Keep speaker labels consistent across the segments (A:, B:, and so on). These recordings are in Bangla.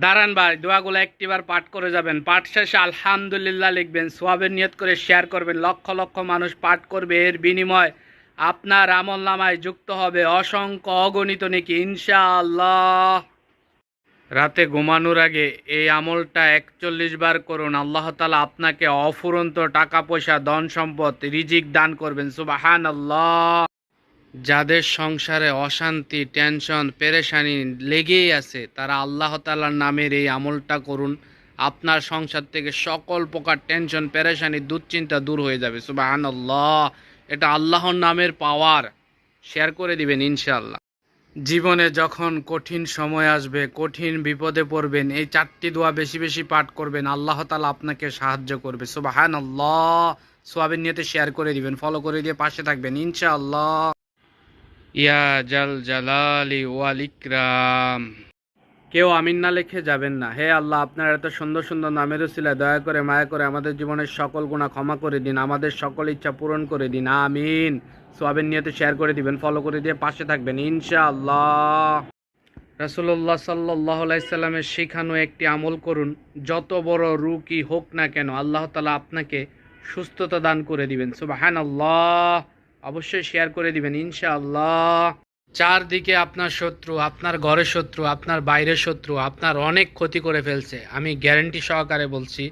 A: দাঁড়ান ভাই, দোয়াগুলো একটিবার পাঠ করে যাবেন। পাঠ শেষে আলহামদুলিল্লাহ লিখবেন, সোয়াবের নিয়ত করে শেয়ার করবেন। লক্ষ লক্ষ মানুষ পাঠ করবে, এর বিনিময় আপনার আমল নামায় যুক্ত হবে। অসংখ্য অগণিত নাকি, ইনশাআল্লাহ। রাতে ঘুমানোর আগে এই আমলটা একচল্লিশ বার করুন। আল্লাহ তালা আপনাকে অফুরন্ত টাকা পয়সা, ধন সম্পদ, রিজিক দান করবেন। সুবাহান আল্লাহ যাদের সংসারে অশান্তি, টেনশন, পেরেশানি লেগেই আছে, তারা আল্লাহ তালার নামের এই আমলটা করুন। আপনার সংসার থেকে সকল প্রকার টেনশন, পেরেশানি, দুশ্চিন্তা দূর হয়ে যাবে। সুবাহান আল্লাহ এটা আল্লাহর নামের পাওয়ার। শেয়ার করে দিবেন ইনশাল্লাহ জীবনে যখন কঠিন সময় আসবে, কঠিন বিপদে পড়বেন, এই চারটি দোয়া বেশি বেশি পাঠ করবেন, আল্লাহ তালা আপনাকে সাহায্য করবে। সুবাহান আল্লাহ সোয়াবিন নিয়তে শেয়ার করে দিবেন ফলো করে দিয়ে পাশে থাকবেন, ইনশাআল্লাহ। ইয়া জাল জালালি ওয়াল ইকরাম। কেউ আমিন না লিখে যাবেন না। হে আল্লাহ, আপনার এত সুন্দর সুন্দর নামের উসিলা দয়া করে, মায়া করে আমাদের জীবনের সকল গুণা ক্ষমা করে দিন, আমাদের সকল ইচ্ছা পূরণ করে দিন। আমিন। সোয়াবের নিয়তে শেয়ার করে দিবেন ফলো করে দিয়ে পাশে থাকবেন, ইনশাআল্লাহ। রাসুল্লাহ সাল্লাহ সাল্লামের শেখানো একটি আমল করুন, যত বড় রুকি হোক না কেন, আল্লাহ তালা আপনাকে সুস্থতা দান করে দিবেন। সুবাহান আল্লাহ অবশ্যই শেয়ার করে দিবেন, ইনশাআল্লাহ। চারদিকে আপনার শত্রু, আপনার ঘরের শত্রু, আপনার বাইরের শত্রু, আপনার অনেক ক্ষতি করে ফেলছে। আমি গ্যারেন্টি সহকারে বলছি,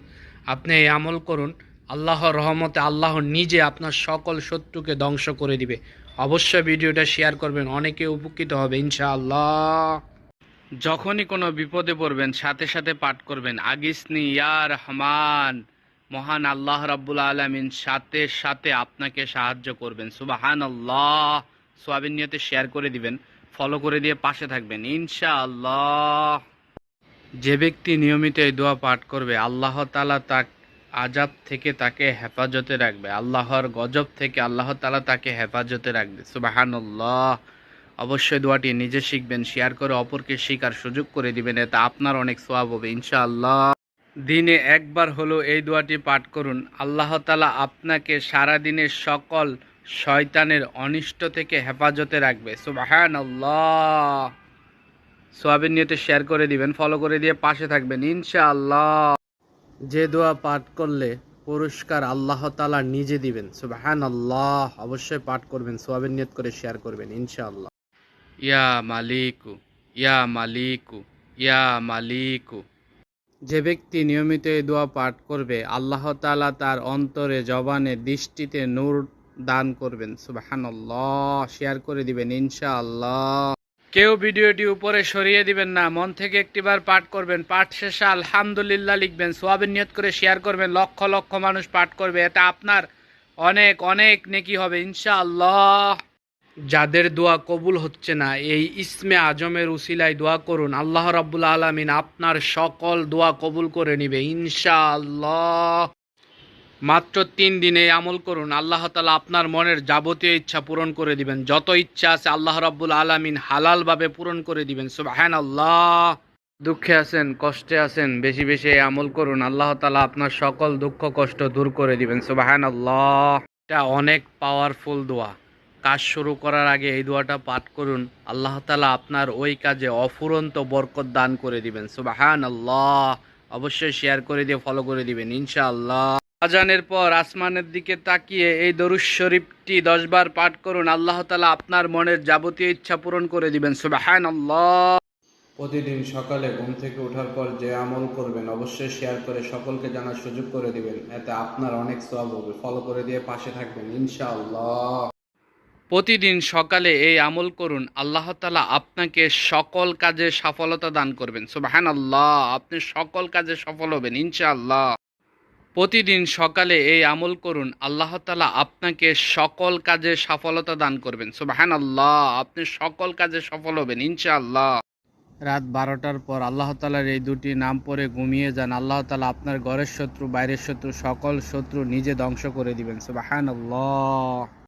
A: আপনি এই আমল করুন, আল্লাহর রহমতে আল্লাহ নিজে আপনার সকল শত্রুকে ধ্বংস করে দিবে। অবশ্যই ভিডিওটা শেয়ার করবেন, অনেকে উপকৃত হবে, ইনশাআল্লাহ। যখনই কোনো বিপদে পড়বেন, সাথে সাথে পাঠ করবেন আগিসনি ইয়া রহমান। মহান আল্লাহ রাব্বুল আলমিন সাথে সাথে আপনাকে সাহায্য করবেন। সুবাহান আল্লাহ সোয়াবিন নিয়তে শেয়ার করে দিবেন ফলো করে দিয়ে পাশে থাকবেন, ইনশাআল্লাহ। যে ব্যক্তি নিয়মিত এই দোয়া পাঠ করবে, আল্লাহ তালা তাক আজাব থেকে তাকে হেফাজতে রাখবে, আল্লাহর গজব থেকে আল্লাহ তালা তাকে হেফাজতে রাখবে সুবাহান্লাহ অবশ্যই দোয়াটি নিজে শিখবেন শেয়ার করে অপরকে শিকার সুযোগ করে দিবেন, এতে আপনার অনেক সোয়াব হবে, ইনশাআল্লাহ। দিনে একবার হলো এই দোয়াটি পাঠ করুন। আল্লাহ তালা আপনাকে সারা দিনের সকল শয়তানের অনিষ্ট থেকে হেফাজতে রাখবে। সুবাহান আল্লাহ সোয়াবের নিয়তে শেয়ার করে দিবেন, ফলো করে দিয়ে পাশে থাকবেন, ইনশাআল্লাহ। যে দোয়া পাঠ করলে পুরস্কার আল্লাহ তালা নিজে দিবেন। সুবাহান আল্লাহ অবশ্যই পাঠ করবেন, সোয়াবের নিয়ত করে শেয়ার করবেন, ইনশাআল্লাহ। ইয়া মালিকু ইয়া মালিকু ইয়া মালিকু। যে ব্যক্তি নিয়মিত এই দোয়া পাঠ করবে, আল্লাহ তালা তার অন্তরে, জবানে, দৃষ্টিতে নূর দান করবেন। সুবাহান্লাহ শেয়ার করে দিবেন, ইনশাআল্লাহ। কেউ ভিডিওটি উপরে সরিয়ে দিবেন না, মন থেকে একটিবার পাঠ করবেন। পাঠ শেষে আলহামদুলিল্লাহ লিখবেন সোয়াবিন নিয়ত করে শেয়ার করবেন, লক্ষ লক্ষ মানুষ পাঠ করবে, এটা আপনার অনেক অনেক নেকি হবে, ইনশাআল্লাহ। যাদের দোয়া কবুল হচ্ছে না, এই ইসমে আজমের উসিলায় দোয়া করুন। আল্লাহ রাব্বুল আলমিন আপনার সকল দোয়া কবুল করে নিবে, ইনশাআল্লাহ। মাত্র তিন দিনে আমল করুন। আল্লাহ তালা আপনার মনের যাবতীয় ইচ্ছা পূরণ করে দিবেন। যত ইচ্ছা আছে আল্লাহ রাব্বুল আলমিন হালালভাবে পূরণ করে দিবেন। সুবাহান আল্লাহ দুঃখে আছেন, কষ্টে আছেন, বেশি বেশি আমল করুন। আল্লাহ তালা আপনার সকল দুঃখ কষ্ট দূর করে দিবেন। সুবাহান আল্লাহ এটা অনেক পাওয়ারফুল দোয়া। কাজ শুরু করার আগে এই দোয়াটা পাঠ করুন। আল্লাহ তালা আপনার ওই কাজে অফুরন্ত বরকত দান করে দিবেন। সুবাহান আল্লাহ অবশ্যই শেয়ার করে দিয়ে ফলো করে দিবেন, ইনশাআল্লাহ। আজানের পর আসমানের দিকে তাকিয়ে এই দরুজ শরীফটি দশবার পাঠ করুন। আল্লাহ তালা আপনার মনের যাবতীয় ইচ্ছা পূরণ করে দিবেন। সুবাহান আল্লাহ প্রতিদিন সকালে ঘুম থেকে ওঠার পর যে আমল করবেন, অবশ্যই শেয়ার করে সকলকে জানার সুযোগ করে দিবেন। এতে আপনার অনেক সব হবে। ফলো করে দিয়ে পাশে থাকবেন, ইনশাআল্লাহ। প্রতিদিন সকালে এই আমল করুন। আল্লাহ তালা আপনাকে সকল কাজে সফলতা দান করবেন। সুবাহান আল্লাহ আপনি সকল কাজে সফল হবেন, ইনশাআল্লাহ। প্রতিদিন সকালে এই আমল করুন। আল্লাহ তালা আপনাকে সকল কাজে সফলতা দান করবেন। সুবাহান আল্লাহ আপনি সকল কাজে সফল হবেন, ইনশাআল্লাহ। রাত বারোটার পর আল্লাহ তালার এই দুটি নাম পরে ঘুমিয়ে যান। আল্লাহ তালা আপনার ঘরের শত্রু, বাইরের শত্রু, সকল শত্রু নিজে ধ্বংস করে দিবেন। সুবাহান আল্লাহ